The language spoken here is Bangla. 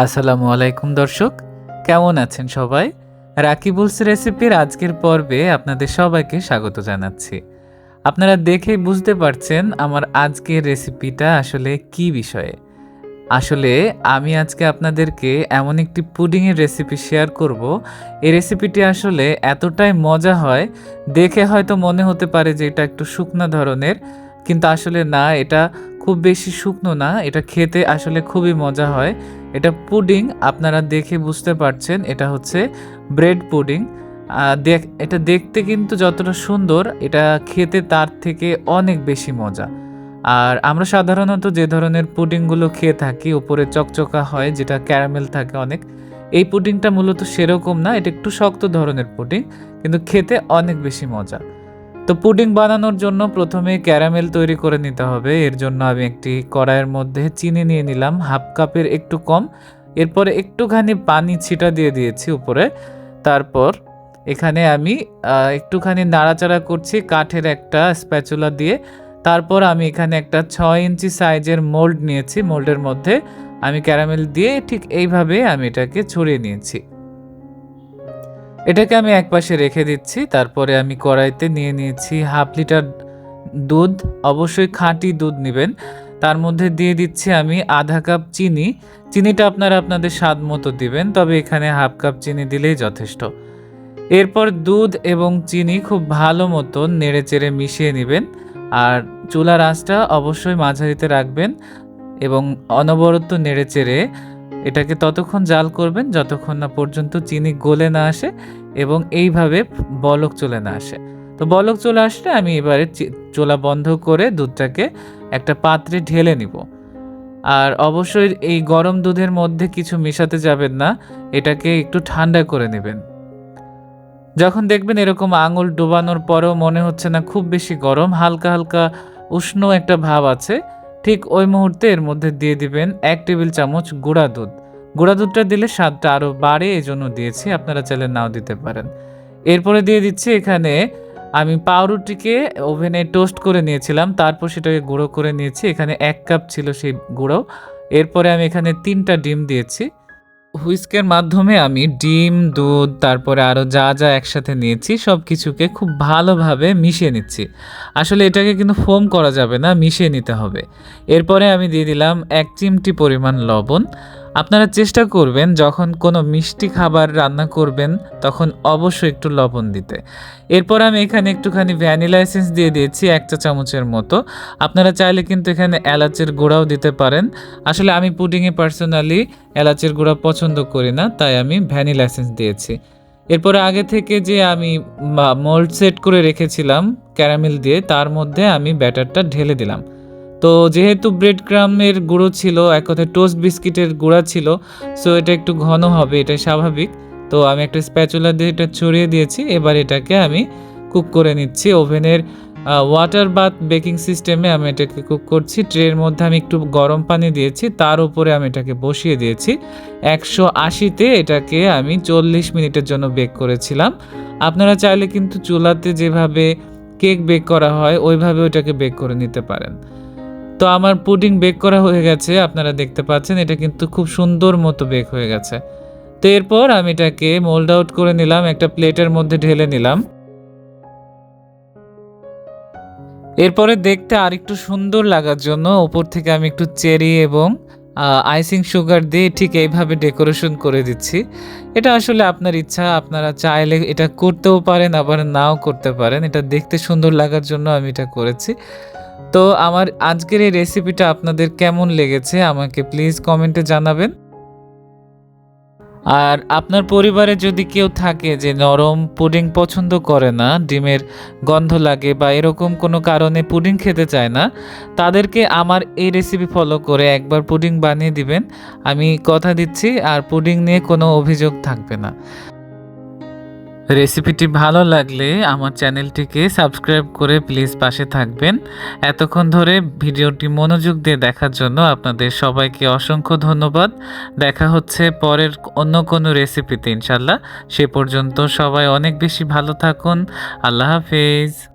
আসসালামু আলাইকুম, দর্শক। কেমন আছেন সবাই? রাকিবুলস রেসিপির আজকের পর্বে আপনাদের সবাইকে স্বাগত জানাচ্ছি। আপনারা দেখেই বুঝতে পারছেন আমার আজকের রেসিপিটা আসলে কি বিষয়ে। আসলে আমি আজকে আপনাদেরকে এমন একটি পুডিংয়ের রেসিপি শেয়ার করব। এই রেসিপিটি আসলে এতটাই মজা হয়, দেখে হয়তো মনে হতে পারে যে এটা একটু শুকনা ধরনের, কিন্তু আসলে না, এটা খুব বেশি শুকনো না, এটা খেতে আসলে খুবই মজা হয়। এটা পুডিং আপনারা দেখে বুঝতে পারছেন, এটা হচ্ছে ব্রেড পুডিং দেখ, এটা দেখতে কিন্তু যতটা সুন্দর, এটা খেতে তার থেকে অনেক বেশি মজা। আর আমরা সাধারণত যে ধরনের পুডিংগুলো খেয়ে থাকি, উপরে চকচকা হয়, যেটা ক্যারামেল থাকে অনেক, এই পুডিংটা মূলত সেরকম না, এটা একটু শক্ত ধরনের পুডিং কিন্তু খেতে অনেক বেশি মজা। তো পুডিং বানানোর জন্য প্রথমে ক্যারামেল তৈরি করে নিতে হবে। এর জন্য আমি একটি কড়াইয়ের মধ্যে চিনি নিয়ে নিলাম, হাফ কাপের একটু কম। এরপরে একটুখানি পানি ছিটা দিয়ে দিয়েছি উপরে। তারপর এখানে আমি একটুখানি নাড়াচাড়া করছি কাঠের একটা স্প্যাচুলা দিয়ে। তারপর আমি এখানে একটা ছয় ইঞ্চি সাইজের মোল্ড নিয়েছি। মোল্ডের মধ্যে আমি ক্যারামেল দিয়ে ঠিক এইভাবে আমি এটাকে ছড়িয়ে নিয়েছি। এটাকে আমি এক পাশে রেখে দিচ্ছি, তারপরে আমি কড়াইতে নিয়ে নিয়েছি হাফ লিটার দুধ, অবশ্যই খাঁটি দুধ নেবেন। তার মধ্যে দিয়ে দিচ্ছি আমি আধা কাপ চিনি। চিনিটা আপনারা আপনাদের স্বাদ মতো দিবেন, তবে এখানে হাফ কাপ চিনি দিলেই যথেষ্ট। এরপর দুধ এবং চিনি খুব ভালো মতো নেড়ে চেড়ে মিশিয়ে নেবেন, আর চুলার আঁচটা অবশ্যই মাঝারিতে রাখবেন এবং অনবরত নেড়ে চেড়ে এটাকে ততক্ষণ জাল করবেন যতক্ষণ না পর্যন্ত চিনি গলে না আসে এবং এইভাবে বলক চলে না আসে। তো বলক চলে আসলে আমি এবারে চোলা বন্ধ করে দুধটাকে একটা পাত্রে ঢেলে নিব। আর অবশ্যই এই গরম দুধের মধ্যে কিছু মেশাতে যাবেন না, এটাকে একটু ঠান্ডা করে নেবেন। যখন দেখবেন এরকম আঙুল ডোবানোর পরেও মনে হচ্ছে না খুব বেশি গরম, হালকা হালকা উষ্ণ একটা ভাব আছে ঠিক ওই মুহূর্তে এর মধ্যে দিয়ে দিবেন এক টেবিল চামচ গুঁড়া দুধ। গুঁড়া দুধটা দিলে স্বাদটা আরও বাড়ে এই জন্য দিয়েছি, আপনারা চাইলে নাও দিতে পারেন। এরপরে দিয়ে দিচ্ছি এখানে আমি পাউরুটিকে ওভেনে টোস্ট করে নিয়েছিলাম, তারপর সেটাকে গুঁড়ো করে নিয়েছি, এখানে এক কাপ ছিল সেই গুঁড়ো। এরপরে আমি এখানে তিনটা ডিম দিয়েছি। হুইস্কের মাধ্যমে আমি ডিম, দুধ, তারপরে আরও যা যা একসাথে নিয়েছি সব কিছুকে খুব ভালোভাবে মিশিয়ে নিচ্ছি। আসলে এটাকে কিন্তু ফোম করা যাবে না, মিশিয়ে নিতে হবে। এরপরে আমি দিয়ে দিলাম এক চিমটি পরিমাণ লবণ। আপনারা চেষ্টা করবেন যখন কোনো মিষ্টি খাবার রান্না করবেন, তখন অবশ্যই একটু লবণ দিতে। এরপর আমি এখানে একটুখানি ভ্যানিলা এসেন্স দিয়ে দিয়েছি এক চা চামচের মতো। আপনারা চাইলে কিন্তু এখানে এলাচের গুঁড়াও দিতে পারেন। আসলে আমি পুডিংয়ে পার্সোনালি এলাচের গুঁড়া পছন্দ করি না, তাই আমি ভ্যানিলা এসেন্স দিয়েছি। এরপরে আগে থেকে যে আমি মোল্ড সেট করে রেখেছিলাম ক্যারামেল দিয়ে, তার মধ্যে আমি ব্যাটারটা ঢেলে দিলাম। তো যেহেতু ব্রেড ক্রামের গুঁড়ো ছিল, এক কথায় টোস্ট বিস্কিটের গুঁড়া ছিল সো এটা একটু ঘন হবে এটা স্বাভাবিক। তো আমি একটা স্প্যাচুলা দিয়ে এটা ছড়িয়ে দিয়েছি, এবার এটাকে আমি কুক করে নিচ্ছি ওভেনের ওয়াটার বাথ বেকিং সিস্টেমে আমি এটাকে কুক করছি। ট্রের মধ্যে আমি একটু গরম পানি দিয়েছি, তার উপরে আমি এটাকে বসিয়ে দিয়েছি। একশো আশিতে এটাকে আমি চল্লিশ মিনিটের জন্য বেক করেছিলাম। আপনারা চাইলে কিন্তু চুলাতে যেভাবে কেক বেক করা হয় ওইভাবে ওইটাকে বেক করে নিতে পারেন। তো আমার পুডিং বেক করা হয়ে গেছে, আপনারা দেখতে পাচ্ছেন, এটা কিন্তু খুব সুন্দর মতো বেক হয়ে গেছে। তো এরপর আমি এটাকে মোল্ড আউট করে নিলাম, একটা প্লেটের মধ্যে ঢেলে নিলাম। এরপরে দেখতে আরেকটু সুন্দর লাগার জন্য উপর থেকে আমি একটু চেরি এবং আইসিং সুগার দিয়ে ঠিক এইভাবে ডেকোরেশন করে দিচ্ছি। এটা আসলে আপনার ইচ্ছা, আপনারা চাইলে এটা করতেও পারেন, আবার নাও করতে পারেন। এটা দেখতে সুন্দর লাগার জন্য আমি এটা করেছি। তো আমার আজকের এই রেসিপিটা আপনাদের কেমন লেগেছে আমাকে প্লিজ কমেন্টে জানাবেন। আর আপনার পরিবারে যদি কেউ থাকে যে নরম পুডিং পছন্দ করে না, ডিমের গন্ধ লাগে বা এরকম কোনো কারণে পুডিং খেতে চায় না, তাদেরকে আমার এই রেসিপি ফলো করে একবার পুডিং বানিয়ে দিবেন। আমি কথা দিচ্ছি আর পুডিং নিয়ে কোনো অভিযোগ থাকবে না। রেসিপিটি ভালো লাগলে আমার চ্যানেলটিকে সাবস্ক্রাইব করে প্লিজ পাশে থাকবেন। এতক্ষণ ধরে ভিডিওটি মনোযোগ দিয়ে দেখার জন্য আপনাদের সবাইকে অসংখ্য ধন্যবাদ। দেখা হচ্ছে পরের অন্য কোনো রেসিপিতে ইনশাল্লাহ সে পর্যন্ত সবাই অনেক বেশি ভালো থাকুন। আল্লাহ হাফেজ।